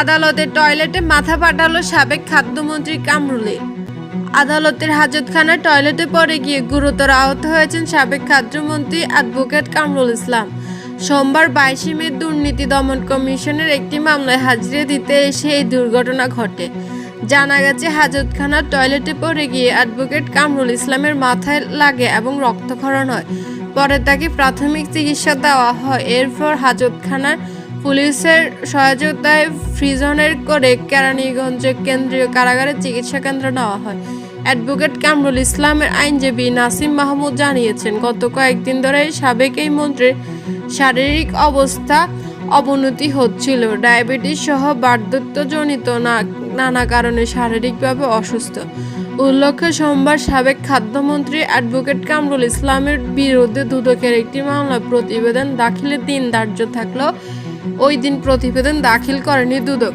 আদালতের টয়লেটে মাথা পাঠালো সাবেক খাদ্যমন্ত্রী কামরুলে। আদালতের হাজতখানার টয়লেটে পড়ে গিয়ে গুরুতর আহত হয়েছেন সাবেক খাদ্যমন্ত্রী অ্যাডভোকেট কামরুল ইসলাম। সোমবার বাইশে মে দুর্নীতি দমন কমিশনের একটি মামলায় হাজিরে দিতে এসে এই দুর্ঘটনা ঘটে। জানা গেছে হাজতখানার টয়লেটে পড়ে গিয়ে অ্যাডভোকেট কামরুল ইসলামের মাথায় লাগে এবং রক্তক্ষরণ হয়। পরে তাকে প্রাথমিক চিকিৎসা দেওয়া হয়। এরপর হাজতখানার পুলিশের সহায়তায় ফ্রিজনের করে কেরানীগঞ্জ কেন্দ্রীয় কারাগারে চিকিৎসা কেন্দ্র নেওয়া হয়। অ্যাডভোকেট কামরুল ইসলামের আইনজীবী নাসিম মাহমুদ জানিয়েছেন, গত কয়েকদিন ধরে সাবেক এই মন্ত্রীর শারীরিক অবস্থা অবনতি হচ্ছিল। ডায়াবেটিস সহ বার্ধক্যজনিত নানা কারণে শারীরিকভাবে অসুস্থ। উল্লেখ্য, সোমবার সাবেক খাদ্যমন্ত্রী অ্যাডভোকেট কামরুল ইসলামের বিরুদ্ধে দুদকের একটি মামলায় প্রতিবেদন দাখিলের দিন ধার্য থাকলেও ওই দিন প্রতিবেদন দাখিল করেনি দুদক।